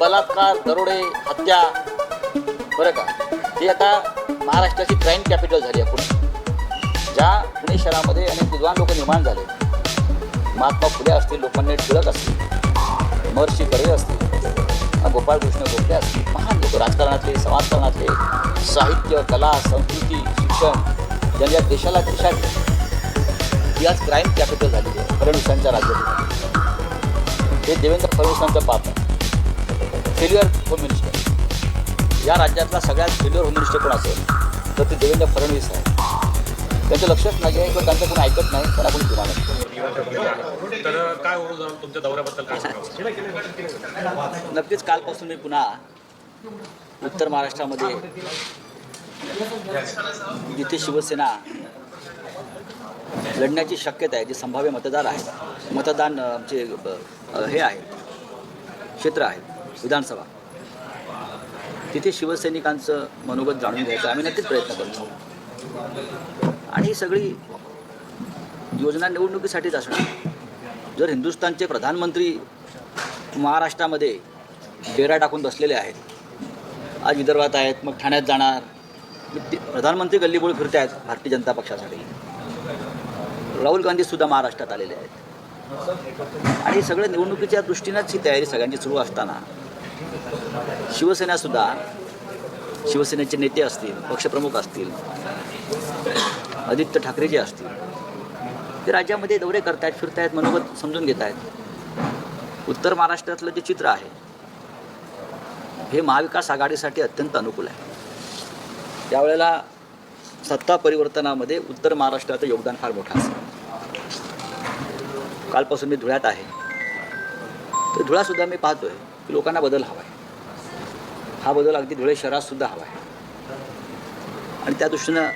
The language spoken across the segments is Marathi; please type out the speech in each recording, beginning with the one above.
बलात्कार दरोडे हत्या. बरं का? ही आता महाराष्ट्राची क्राईम कॅपिटल झाली आहे पुणे ज्या पुणे शहरामध्ये अनेक विद्वान लोक निर्माण झाले. महात्मा फुले असतील लोकमान्य टिळक असतील महर्षी कर्वे असतील गोपाळकृष्ण गोखले असतील महान लोक राजकारणातले समाजकारणातले साहित्य कला संस्कृती शिक्षण ज्यांनी या देशाला दिशा दिली ही आज क्राईम कॅपिटल झालेली आहे फडणवीसांच्या राज्यात. हे देवेंद्र फडणवीसांचं पाप आहे. फेल्युअर होम मिनिस्टर या राज्यातला सगळ्यात फेल्युअर होम मिनिस्टर कोण असेल तर ते देवेंद्र फडणवीस आहे. त्यांचं लक्षच नाही आहे किंवा त्यांचं कोणी ऐकत नाही त्यांना कोणी तर काय तुमच्या दौऱ्याबद्दल काय नक्कीच कालपासून मी पुन्हा उत्तर महाराष्ट्रामध्ये जिथे शिवसेना लढण्याची शक्यता आहे जे संभाव्य मतदार आहेत मतदान आमचे हे आहे क्षेत्र आहे विधानसभा. तिथे शिवसैनिकांचं मनोगत जाणून घ्यायचं आम्ही नक्कीच प्रयत्न करतो. आणि ही सगळी योजना निवडणुकीसाठीच असणार. जर हिंदुस्थानचे प्रधानमंत्री महाराष्ट्रामध्ये डेरा टाकून बसलेले आहेत आज विदर्भात आहेत मग ठाण्यात जाणार ते- प्रधानमंत्री गल्लीबोळ फिरत आहेत भारतीय जनता पक्षासाठी. राहुल गांधीसुद्धा महाराष्ट्रात आलेले आहेत. आणि सगळ्या निवडणुकीच्या दृष्टीनंच ही तयारी सगळ्यांची सुरू असताना शिवसेनासुद्धा शिवसेनेचे नेते असतील पक्षप्रमुख असतील आदित्य ठाकरे जे असतील ते राज्यामध्ये दौरे करतायत फिरतायत मनोगत समजून घेत आहेत उत्तर महाराष्ट्रातलं जे चित्र आहे हे महाविकास आघाडीसाठी अत्यंत अनुकूल आहे. त्यावेळेला सत्ता परिवर्तनामध्ये उत्तर महाराष्ट्राचं योगदान फार मोठं असेल. कालपासून मी धुळ्यात आहे. तर धुळासुद्धा मी पाहतोय की लोकांना बदल हवा आहे हा बदल अगदी धुळे शहरात सुद्धा हवा आहे. आणि त्या दृष्टीनं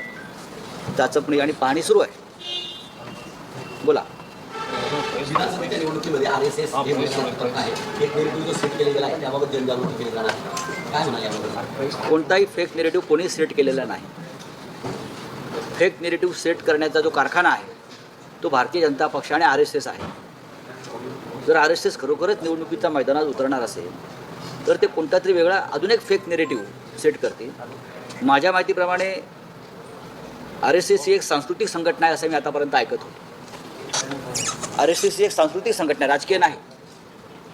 चाचपणी आणि पाहणी सुरू आहे. बोला. विधानसभेच्या निवडणुकीमध्ये आर एस एस हे मोठं आहे एक निवडणूक जो सेट केला गेला आहे त्याबाबत जनजागृती केली जाणार आहे. काय म्हणाल याबद्दल? कोणताही फेक नेरेटिव्ह कोणी सेट केलेला नाही. फेक नेरेटिव्ह सेट करण्याचा जो कारखाना आहे तो भारतीय जनता पक्ष आणि आर एस एस आहे. जर आर एस एस खरोखरच निवडणुकीच्या मैदानात उतरणार असेल तर ते कोणता तरी वेगळा अजून एक फेक नेरेटिव्ह सेट करतील. माझ्या माहितीप्रमाणे आर एस एस ही एक सांस्कृतिक संघटना आहे असं मी आतापर्यंत ऐकत होतो. आर एस एस ही एक सांस्कृतिक संघटना राजकीय नाही.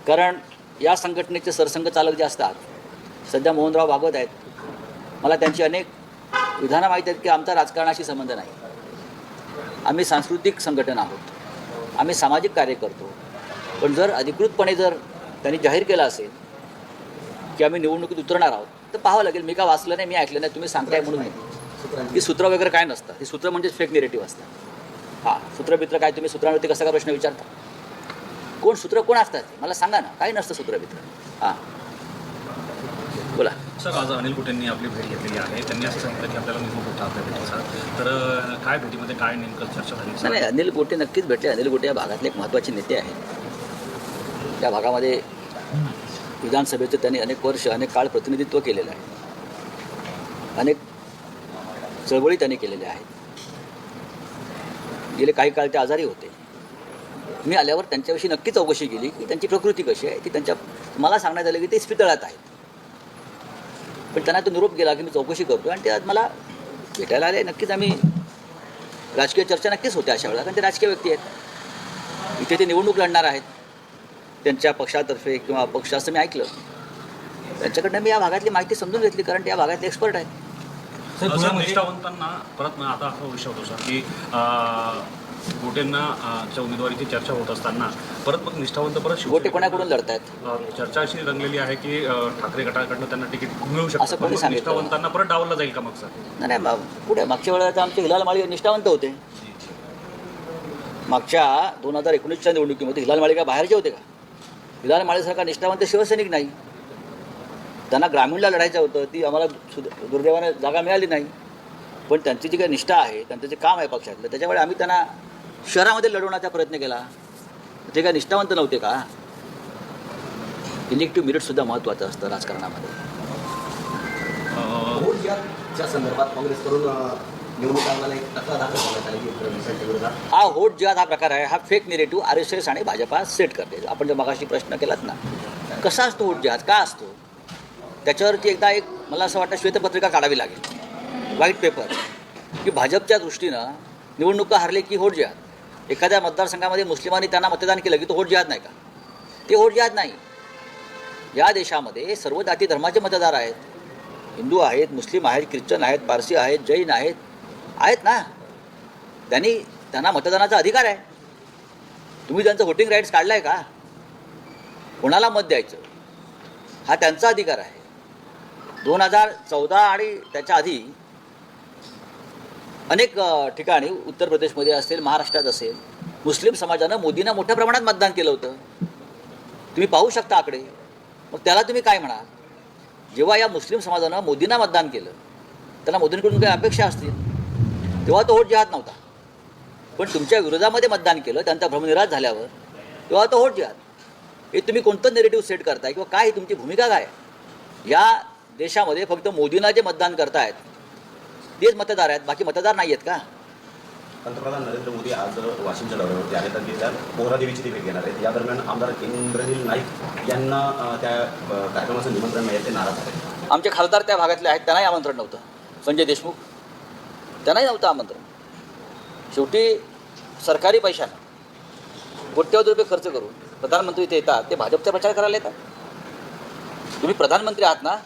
कारण या संघटनेचे सरसंघचालक जे असतात सध्या मोहनराव भागवत आहेत मला त्यांची अनेक विधानं माहीत आहेत की आमचा राजकारणाशी संबंध नाही. आम्ही सांस्कृतिक संघटना आहोत. आम्ही सामाजिक कार्य करतो. पण जर अधिकृतपणे जर त्यांनी जाहीर केलं असेल की आम्ही निवडणुकीत उतरणार आहोत. तर पाहावं लागेल मी का वाचलं नाही मी ऐकलं नाही तुम्ही सांगताय म्हणून की सूत्र वगैरे काय नसतं. हे सूत्र म्हणजे फेक निरेटिव्ह असतं. हां सूत्रमित्र काय तुम्ही सूत्रावरती कसा का प्रश्न विचारता? कोण सूत्र कोण असतात? मला सांगा ना काही नसतं सूत्रमित्र हां. बोला. सर आज अनिल कुटेंनी आपली भेट घेतलेली आहे. त्यांनी असं सांगितलं की आपल्याला निघून होता आपल्या भेटीचा. तर काय भेटीमध्ये काय नेमकं चर्चा झाली? नाही नाही अनिल गोटे नक्कीच भेटले. अनिल गोटे या भागातले एक महत्त्वाचे नेते आहेत. त्या भागामध्ये विधानसभेचं त्यांनी अनेक वर्ष अनेक काळ प्रतिनिधित्व केलेलं आहे. अनेक चळवळी त्यांनी केलेल्या आहेत. गेले काही काळ ते आजारी होते. मी आल्यावर त्यांच्याविषयी नक्की चौकशी केली की त्यांची प्रकृती कशी आहे ती त्यांच्या मला सांगण्यात आलं की ते इस्पितळात आहेत. पण त्यांना तो निरोप गेला की मी चौकशी करतो आणि ते आज मला भेटायला आले. नक्कीच आम्ही राजकीय चर्चा नक्कीच होत्या अशा वेळेला कारण ते राजकीय व्यक्ती आहेत. इथे ते निवडणूक लढणार आहेत. त्यांच्या पक्षातर्फे किंवा अपक्ष असं मी ऐकलं. त्यांच्याकडनं मी या भागातली माहिती समजून घेतली कारण ते या भागातले एक्सपर्ट आहेत. सर निष्ठावंतांना परत आता असा विषय होतो सर की गोटेंना च्या उमेदवारीची चर्चा होत असताना परत मग निष्ठावंत परत गोटे कोणाकडून लढतायत? अं, चर्चा अशी रंगलेली आहे की ठाकरे गटाकडनं त्यांना तिकीट मिळू असं शकतं कोणी मग सांगितलं? निष्ठावंतांना परत डावलं जाईल का मग सर? नाही नाही पुढे मागच्या वेळेला आमचे हिलाल माळी निष्ठावंत होते. मागच्या दोन हजार एकोणीसच्या निवडणुकीमध्ये हिलाल माळी का बाहेरचे होते का? हिलाल माळीसारखा निष्ठावंत शिवसैनिक नाही. त्यांना ग्रामीणला लढायचं होतं ती आम्हाला सुद दुर्दैवाने जागा मिळाली नाही. पण त्यांची जी काही निष्ठा आहे त्यांचं जे काम आहे पक्षातलं त्याच्यामुळे आम्ही त्यांना शहरामध्ये लढवण्याचा प्रयत्न केला. ते काय निष्ठावंत नव्हते का? इलेक्टिव्ह मेरिटसुद्धा महत्त्वाचं असतं राजकारणामध्ये. जिहादच्या संदर्भात काँग्रेसकडून निवडणूक आयोगाला एक तक्रार दाखल करण्यात आली फडणवीसांच्या विरोधात. हा व्होट जिहाद हा प्रकार आहे हा fake narrative R S S आणि भाजपा सेट करते. आपण जो मगाशी प्रश्न केलात ना कसा असतो वोट जिहाद का असतो? त्याच्यावरती एकदा एक मला असं वाटतं श्वेतपत्रिका काढावी लागेल. व्हाईट पेपर की भाजपच्या दृष्टीनं निवडणुका हरले की होट जिहाद एखाद्या मतदारसंघामध्ये मुस्लिमांनी त्यांना मतदान केलं की तो होट जिहाद नाही का? ते होट जिहाद नाही. या देशामध्ये सर्व जाती धर्माचे मतदार आहेत. हिंदू आहेत मुस्लिम आहेत ख्रिश्चन आहेत पारसी आहेत जैन आहेत आहेत ना. त्यांनी त्यांना मतदानाचा अधिकार आहे. तुम्ही त्यांचं व्होटिंग राईट्स काढलं आहे का? कोणाला मत द्यायचं? हा त्यांचा अधिकार आहे. दोन हजार चौदा आणि त्याच्या आधी अनेक ठिकाणी उत्तर प्रदेशमध्ये असेल महाराष्ट्रात असेल मुस्लिम समाजानं मोदींना मोठ्या प्रमाणात मतदान केलं होतं. तुम्ही पाहू शकता आकडे. मग त्याला तुम्ही काय म्हणाल? जेव्हा या मुस्लिम समाजानं मोदींना मतदान केलं त्यांना मोदींकडून काही अपेक्षा असतील? तेव्हा तो होट जिहाद नव्हता. पण तुमच्या विरोधामध्ये मतदान केलं त्यांचा भ्रमनिराश झाल्यावर तेव्हा तो होट जिहाद. हे तुम्ही कोणतं नेरेटिव्ह सेट करताय किंवा काय तुमची भूमिका काय या देशामध्ये फक्त मोदींना जे मतदान करतायत तेच मतदार आहेत बाकी मतदार नाही आहेत का? पंतप्रधान नरेंद्र मोदी आज वाशिमच्या दौऱ्यावरती आहेत तर तिथल्या पोहरादेवीची भेट घेणार आहेत. या दरम्यान आमदार इंद्रनील नाईक यांना त्या कार्यक्रमाचं निमंत्रण मिळेल ते नाराज आहेत. आमचे खासदार त्या भागातले आहेत त्यांनाही आमंत्रण नव्हतं. संजय देशमुख त्यांनाही नव्हतं आमंत्रण. शेवटी सरकारी पैशानं कोट्यवधी रुपये खर्च करून प्रधानमंत्री इथे येतात ते भाजपचा प्रचार करायला येतात. तुम्ही प्रधानमंत्री आहात ना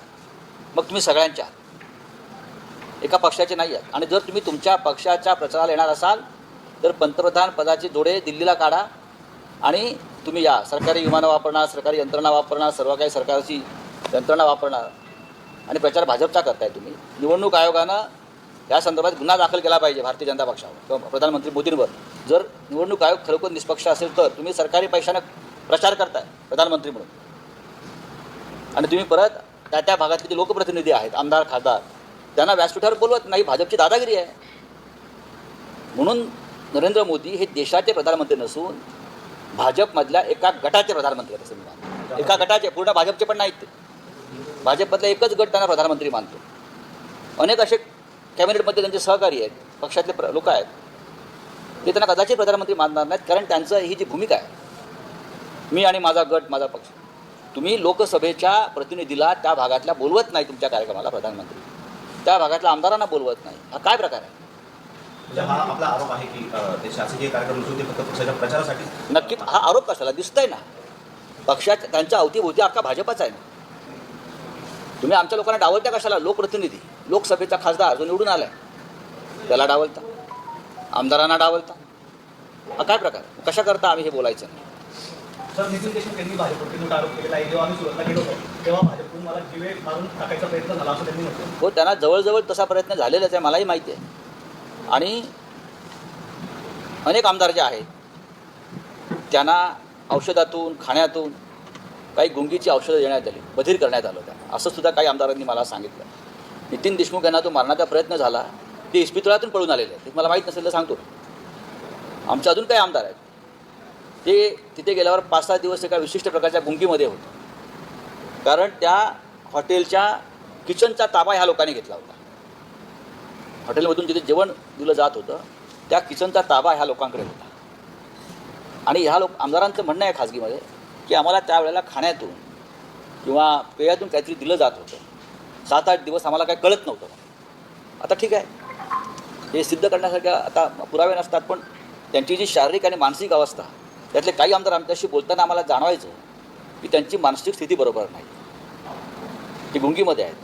मग तुम्ही सगळ्यांच्या आहात. एका पक्षाचे नाही आहात. आणि जर तुम्ही तुमच्या पक्षाच्या प्रचाराला येणार असाल तर पंतप्रधान पदाचे जोडे दिल्लीला काढा आणि तुम्ही या. सरकारी विमानं वापरणार सरकारी यंत्रणा वापरणार सर्व काही सरकारची यंत्रणा वापरणार आणि प्रचार भाजपचा करताय तुम्ही. निवडणूक आयोगानं या संदर्भात गुन्हा दाखल केला पाहिजे भारतीय जनता पक्षावर किंवा प्रधानमंत्री मोदींवर. जर निवडणूक आयोग खरोखर निष्पक्ष असेल तर तुम्ही सरकारी पैशानं प्रचार करताय प्रधानमंत्री म्हणून. आणि तुम्ही परत त्या त्या भागातले जे लोकप्रतिनिधी आहेत आमदार खासदार त्यांना व्यासपीठावर बोलवत नाही भाजपची दादागिरी आहे. म्हणून नरेंद्र मोदी हे देशाचे प्रधानमंत्री नसून भाजपमधल्या एका गटाचे प्रधानमंत्री आहेत असं मी एका गटाचे पूर्ण भाजपचे पण नाहीत ते. भाजपमधला एकच गट त्यांना प्रधानमंत्री मानतो. अनेक असे कॅबिनेटमध्ये त्यांचे सहकारी आहेत पक्षातले प्र लोक आहेत. ते त्यांना कदाचित प्रधानमंत्री मानणार नाहीत कारण त्यांचं ही जी भूमिका आहे मी आणि माझा गट माझा पक्ष तुम्ही लोकसभेच्या प्रतिनिधीला त्या भागातल्या बोलवत नाही तुमच्या कार्यक्रमाला प्रधानमंत्री. त्या भागातल्या आमदारांना बोलवत नाही. हा काय प्रकार आहे? म्हणजे हा आपला आरोप आहे की ते शासकीय कार्यक्रम ते फक्त पक्षाच्या प्रचारासाठी नक्कीच हा आरोप कशाला? दिसतंय ना. पक्षात त्यांच्या अवतीभोवती अख्खा भाजपाचा आहे ना. तुम्ही आमच्या लोकांना डावलता कशाला? लोकप्रतिनिधी. लोकसभेचा खासदार जो निवडून आलाय त्याला डावलता. आमदारांना डावलता. काय प्रकार कशा करता आम्ही हे बोलायचं नाही? होतो हो त्यांना जवळजवळ तसा प्रयत्न झालेलाच आहे मलाही माहिती आहे. आणि अनेक आमदार जे आहेत त्यांना औषधातून खाण्यातून काही गुंगीची औषधं देण्यात आली बधीर करण्यात आलं त्यांना असं सुद्धा काही आमदारांनी मला सांगितलं. नितीन देशमुख यांना तो मारण्याचा प्रयत्न झाला. ते इस्पितळातून पळून आलेले आहेत. मला माहीत नसेल तर सांगतो. आमचे अजून काही आमदार आहेत. ते तिथे गेल्यावर पाच सहा दिवस एका विशिष्ट प्रकारच्या गुंगीमध्ये होते. कारण त्या हॉटेलच्या किचनचा ताबा ह्या लोकांनी घेतला होता. हॉटेलमधून जिथे जेवण दिलं जात होतं त्या किचनचा ताबा ह्या लोकांकडे होता. आणि ह्या लोक आमदारांचं म्हणणं आहे खाजगीमध्ये की आम्हाला त्यावेळेला खाण्यातून किंवा पेयातून काहीतरी दिलं जात होतं. सात आठ दिवस आम्हाला काही कळत नव्हतं. आता ठीक आहे. हे सिद्ध करण्यासारख्या आता पुरावे नसतात पण त्यांची जी शारीरिक आणि मानसिक अवस्था त्यातले काही आमदार आमच्याशी बोलताना आम्हाला जाणवायचं की त्यांची मानसिक स्थिती बरोबर नाही. ती गुंगीमध्ये आहेत.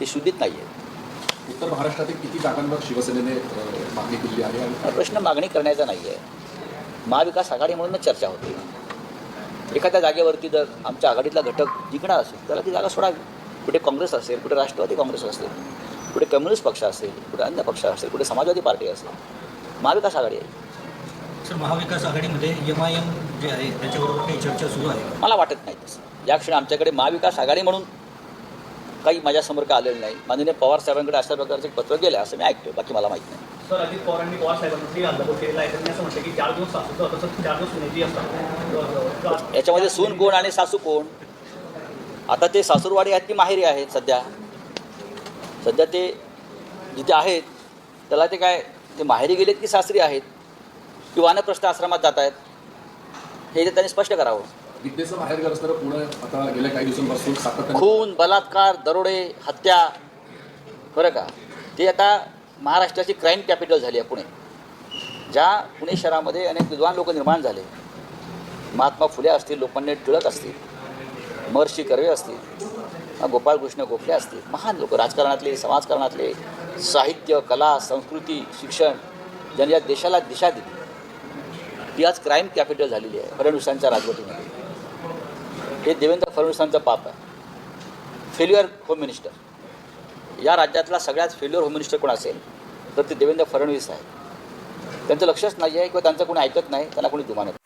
ती शुद्धीत नाही आहेत. उत्तर महाराष्ट्रातील किती जागांवर शिवसेनेने मागणी केली आहे? हा प्रश्न मागणी करण्याचा नाही आहे. महाविकास आघाडी म्हणूनच चर्चा होते. एखाद्या जागेवरती जर आमच्या आघाडीतला घटक जिंकणार असेल त्याला ती जागा सोडावी. कुठे काँग्रेस असेल कुठे राष्ट्रवादी काँग्रेस असेल कुठे कम्युनिस्ट पक्ष असेल कुठे अन्य पक्ष असेल कुठे समाजवादी पार्टी असेल महाविकास आघाडी आहे. सर महाविकास आघाडीमध्ये एम आय एम जे आहे त्याच्याबरोबर काही चर्चा सुरू आहे? मला वाटत नाही तसं. या क्षणी आमच्याकडे महाविकास आघाडी म्हणून काही माझ्यासमोर का आलेलं नाही. माननीय पवार साहेबांकडे अशा प्रकारचे एक पत्र गेलं असं मी ऐकतो बाकी मला माहीत नाही. सर अजित पवारांनी पवार साहेबांवरती हल्लाबोल केलेला आहे. त्यांनी असं म्हटलं की चार दिवस तसंच चार दिवस सुनेची असतात. याच्यामध्ये सून कोण आणि सासू कोण? आता ते सासूरवाडी आहेत की माहेरी आहेत सध्या? सध्या ते जिथे आहेत त्याला ते काय ते माहेरी गेलेत की सासरी आहेत? किंवा वानप्रस्थ आश्रमात जात आहेत? हे ते त्यांनी स्पष्ट करावं. विद्येचं बाहेर असणारं पुणे आता गेल्या काही दिवसांपासून सातत्याने खून बलात्कार दरोडे हत्या बरं का? ते आता महाराष्ट्राची क्राईम कॅपिटल झाली आहे पुणे. ज्या पुणे शहरामध्ये अनेक विद्वान लोक निर्माण झाले. महात्मा फुले असतील लोकमान्य टिळक असतील. महर्षी कर्वे असतील गोपाळकृष्ण गोखले असतील महान लोक राजकारणातले समाजकारणातले साहित्य कला संस्कृती शिक्षण ज्यांनी या देशाला दिशा दिली. ती आज क्राईम कॅपिटल झालेली आहे फडणवीसांच्या राजवटीमध्ये. हे देवेंद्र फडणवीसांचं पाप आहे. फेल्युअर होम मिनिस्टर या राज्यातला सगळ्यात फेल्युअर होम मिनिस्टर कोण असेल तर ते देवेंद्र फडणवीस आहे त्यांचं लक्षच नाही आहे किंवा त्यांचं कोणी ऐकत नाही त्यांना कोणी दुमानत